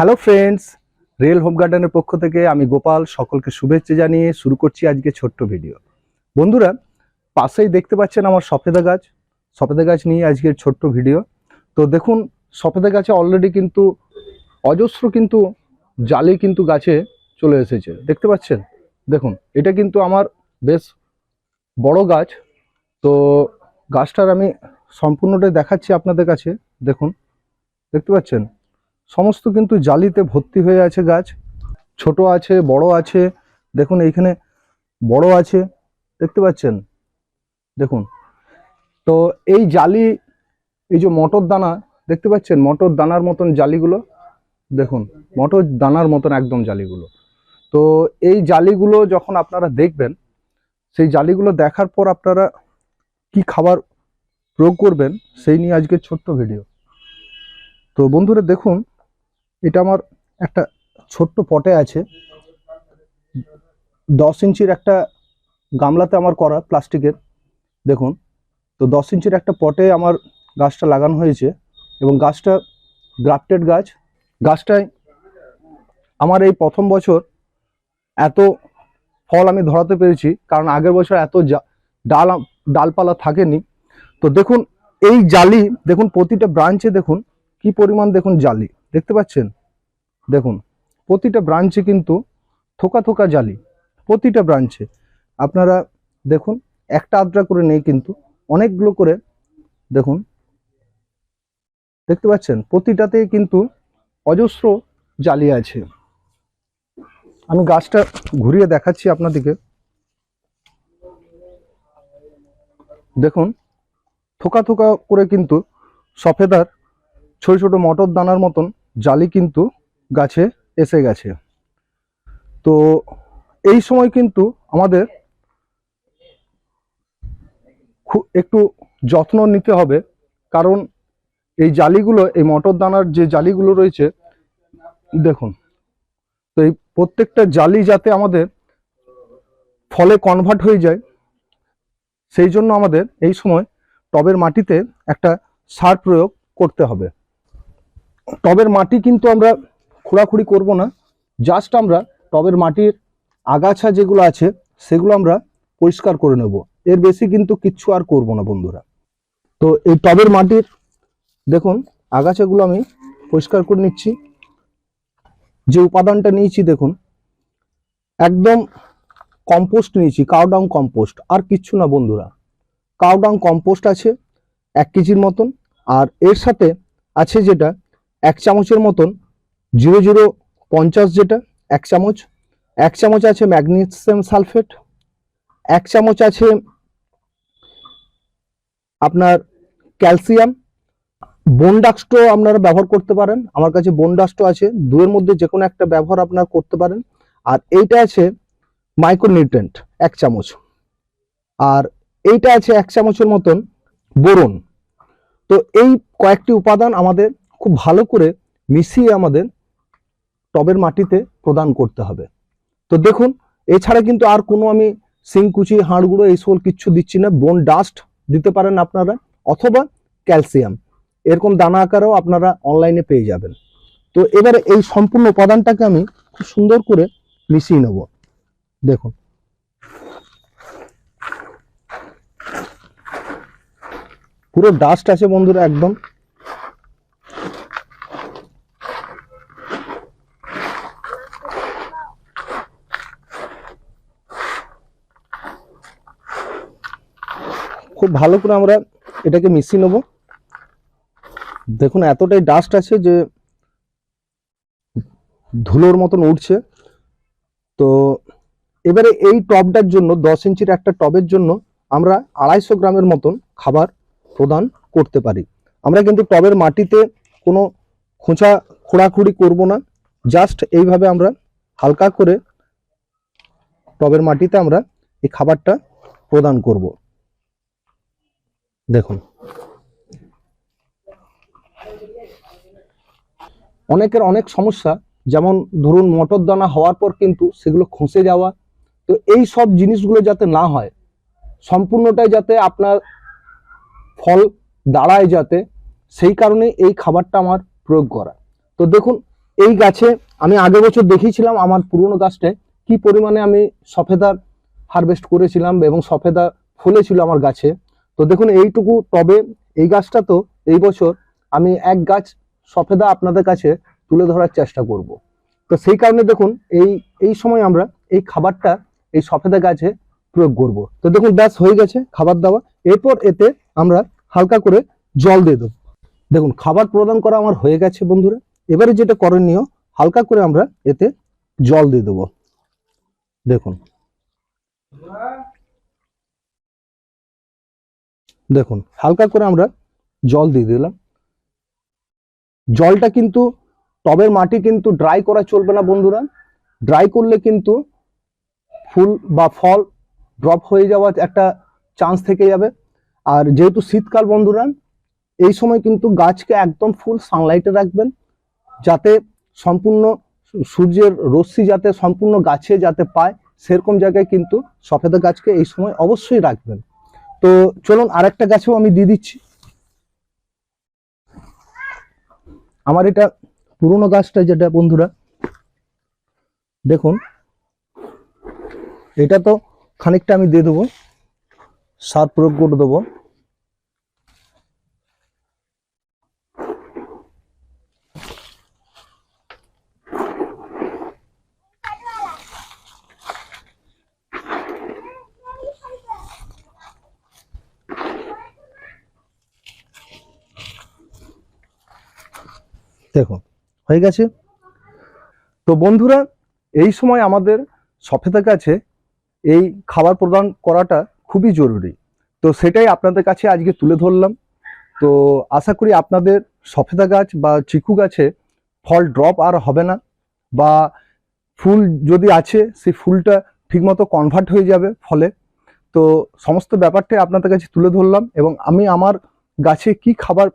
Hello friends real home গার্ডেনের পক্ষ থেকে আমি গোপাল সকলকে শুভেচ্ছা জানিয়ে শুরু করছি আজকে ছোট্ট ভিডিও বন্ধুরা, পাশেই দেখতে পাচ্ছেন আমার সফেদা গাছ। সফেদা গাছ নিয়ে আজকের ছোট্ট ভিডিও তো দেখুন, সফেদা গাছে অলরেডি কিন্তু অজস্র কিন্তু জালি কিন্তু গাছে চলে এসেছে। দেখতে পাচ্ছেন? দেখুন, এটা কিন্তু আমার বেশ বড় গাছ। তো গাছটার আমি সম্পূর্ণটাই দেখাচ্ছি আপনাদের কাছে। দেখুন, দেখতে পাচ্ছেন? সমস্ত কিন্তু জালিতে ভর্তি হয়ে আছে গাছ। ছোট আছে, বড় আছে। দেখুন, এইখানে বড় আছে। দেখতে পাচ্ছেন? দেখুন। তো এই জালি, এই যে মটর দানা, দেখতে পাচ্ছেন? মটর দানার মতন জালিগুলো। দেখুন, মটর দানার মতন একদম জালিগুলো। তো এই জালিগুলো যখন আপনারা দেখবেন, সেই জালিগুলো দেখার পর আপনারা কি খাবার প্রয়োগ করবেন, সেই নিয়ে আজকে ছোট্ট ভিডিও। তো বন্ধুরা, দেখুন এটা আমার একটা ছোট্ট পটে আছে। দশ ইঞ্চির একটা গামলাতে আমার করা প্লাস্টিকের, দেখুন। তো দশ ইঞ্চির একটা পটে আমার গাছটা লাগানো হয়েছে এবং গাছটা গ্রাফটেড গাছ। গাছটায় আমার এই প্রথম বছর এত ফল আমি ধরাতে পেরেছি, কারণ আগের বছর এত ডাল ডালপালা থাকেনি। তো দেখুন, এই জালি, দেখুন প্রতিটা ব্রাঞ্চে দেখুন, কি পরিমাণ দেখুন জালি। দেখতে পাচ্ছেন? দেখুন, প্রতিটা ব্রাঞ্চে কিন্তু থোকা থোকা জালি, প্রতিটা ব্রাঞ্চে আপনারা দেখুন, একটা আদ্রা করে নেই কিন্তু অনেকগুলো করে, দেখুন। দেখতে পাচ্ছেন? প্রতিটাতেই কিন্তু অজস্র জালি আছে। আমি গাছটা ঘুরিয়ে দেখাচ্ছি আপনাদেরকে। দেখুন, থোকা থোকা করে কিন্তু সফেদার ছোট ছোট মটর দানার মতন জালি কিন্তু গাছে এসে গেছে। তো এই সময় কিন্তু আমাদের খু- একটু যত্ন নিতে হবে। কারণ এই জালিগুলো, এই মটর দানার যে জালিগুলো রয়েছে, দেখুন, তো এই প্রত্যেকটা জালি যাতে আমাদের ফলে কনভার্ট হয়ে যায়, সেই জন্য আমাদের এই সময় টবের মাটিতে একটা সার প্রয়োগ করতে হবে। টবের মাটি কিন্তু আমরা খোঁড়াখুড়ি করব না। জাস্ট আমরা টবের মাটির আগাছা যেগুলো আছে, সেগুলো আমরা পরিষ্কার করে নেব। এর বেশি কিন্তু কিচ্ছু আর করব না বন্ধুরা। তো এই টবের মাটির, দেখুন, আগাছাগুলো আমি পরিষ্কার করে নিচ্ছি। যে উপাদানটা নিয়েছি, দেখুন, একদম কম্পোস্ট নিয়েছি কাউডাউন কম্পোস্ট আর কিচ্ছু না বন্ধুরা। কাউডাউন কম্পোস্ট আছে এক কেজির মতন, আর এর সাথে আছে যেটা এক চামচের মতন জিরো জিরো পঞ্চাশ যেটা, এক চামচ। এক চামচ আছে ম্যাগনেসিয়াম সালফেট। এক চামচ আছে আপনার ক্যালসিয়াম। বোনডাক্সটো আপনারা ব্যবহার করতে পারেন। আমার কাছে বোনডাক্সটো আছে। দুয়ের মধ্যে যে কোনো একটা ব্যবহার আপনারা করতে পারেন। আর এইটা আছে মাইক্রোনিউট্রেন্ট এক চামচ। আর এইটা আছে এক চামচের মতন বোরন। তো এই কয়েকটি উপাদান আমাদের খুব ভালো করে মিশিয়ে আমাদের টবের মাটিতে প্রদান করতে হবে। তো দেখুন, এছাড়া কিন্তু আর কোনো আমি সিংকুচি হাড়গুঁড়ো এই সকল কিচ্ছু দিচ্ছি না। বোন ডাস্ট দিতে পারেন আপনারা, অথবা ক্যালসিয়াম এরকম দানা আকারেও আপনারা অনলাইনে পেয়ে যাবেন। তো এবারে এই সম্পূর্ণ উপাদানটাকে আমি খুব সুন্দর করে মিশিয়ে নেব। দেখুন। পুরো ডাস্ট আছে বন্ধুরা, একদম খুব ভালো করে আমরা এটাকে মিশিয়ে নেব। দেখুন, এতটাই ডাস্ট আছে যে ধুলোর মতন উঠছে। তো এবারে এই টবটার জন্য, দশ ইঞ্চির একটা টবের জন্য আমরা আড়াইশো গ্রামের মতন খাবার প্রদান করতে পারি। আমরা কিন্তু টবের মাটিতে কোনো খোঁচা খোঁড়াখুড়ি করব না। জাস্ট এইভাবে আমরা হালকা করে টবের মাটিতে আমরা এই খাবারটা প্রদান করব। দেখুন। অনেকের অনেক সমস্যা, যেমন ধরুন মটর দানা হওয়ার পর কিন্তু সেগুলো খসে যাওয়া। তো এই সব জিনিসগুলো যাতে না হয়, সম্পূর্ণটাই যাতে আপনার ফল দাঁড়ায় যাতে, সেই কারণে এই খাবারটা আমার প্রয়োগ করা। তো দেখুন, এই গাছে আমি আগের বছর দেখিয়েছিলাম আমার পুরনো গাছটায় কি পরিমাণে আমি সফেদা হারভেস্ট করেছিলাম এবং সফেদা ফুলেছিল আমার গাছে। তো দেখুন, এইটুকু টবে এই গাছটা তো এই বছর আমি এক গাছ সফেদা আপনাদের কাছে তুলে ধরার চেষ্টা করব। তো সেই কারণে দেখুন, এই এই সময় আমরা এই খাবারটা এই সফেদা গাছে প্রয়োগ করব। তো দেখুন, ব্যাস হয়ে গেছে খাবার দেওয়া এরপর এতে আমরা হালকা করে জল দিয়ে দেবো। দেখুন, খাবার প্রদান করা আমার হয়ে গেছে বন্ধুরা। এবারে যেটা করণীয়, হালকা করে আমরা এতে জল দিয়ে দেবো। দেখুন। দেখুন, হালকা করে আমরা জল দিয়ে দিলাম। জলটা কিন্তু টবের মাটি কিন্তু ড্রাই করা চলবে না বন্ধুরা। ড্রাই করলে কিন্তু ফুল বা ফল ড্রপ হয়ে যাওয়ার একটা চান্স থেকে যাবে। আর যেহেতু শীতকাল বন্ধুরা, এই সময় কিন্তু গাছকে একদম ফুল সানলাইটে রাখবেন। যাতে সম্পূর্ণ সূর্যের রশ্মি যাতে সম্পূর্ণ গাছে যাতে পায়, সেরকম জায়গায় কিন্তু সফেদা গাছকে এই সময় অবশ্যই রাখবেন। তো চলুন আরেকটা গাছেও আমি দিয়ে দিচ্ছি। আমার এটা পুরনো গাছটা যেটা বন্ধুরা, দেখুন, এটা তো খানিকটা আমি দিয়ে দেবো, সার প্রয়োগ করে দেবো। দেখুন হয়ে গেছে। তো বন্ধুরা, এই সময় আমাদের সফেদা কাছে এই খাবার প্রদান করাটা খুবই জরুরি। তো সেটাই আপনাদের কাছে আজকে তুলে ধরলাম। তো আশা করি আপনাদের সফেদা গাছ বা চিকু গাছে ফল ড্রপ আর হবে না, বা ফুল যদি আছে, সেই ফুলটা ঠিকমতো কনভার্ট হয়ে যাবে ফলে। তো সমস্ত ব্যাপারটাই আপনাদের কাছে তুলে ধরলাম এবং আমি আমার গাছে কি খাবার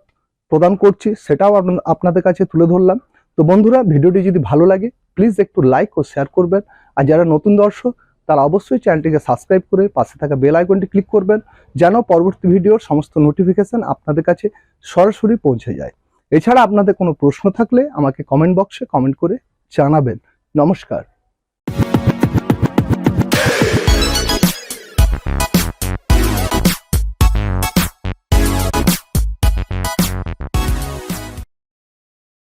প্রদান করছি, সেটাও আপনা- আপনাদের কাছে তুলে ধরলাম। তো বন্ধুরা, ভিডিওটি যদি ভালো লাগে প্লিজ একটু লাইক ও শেয়ার করবেন। আর যারা নতুন দর্শক, তারা অবশ্যই চ্যানেলটিকে সাবস্ক্রাইব করে পাশে থাকা বেল আইকনটি ক্লিক করবেন, যেন পরবর্তী ভিডিওর সমস্ত নোটিফিকেশন আপনাদের কাছে সরাসরি পৌঁছে যায়। এছাড়া আপনাদের কোনো প্রশ্ন থাকলে আমাকে কমেন্ট বক্সে কমেন্ট করে জানাবেন। নমস্কার।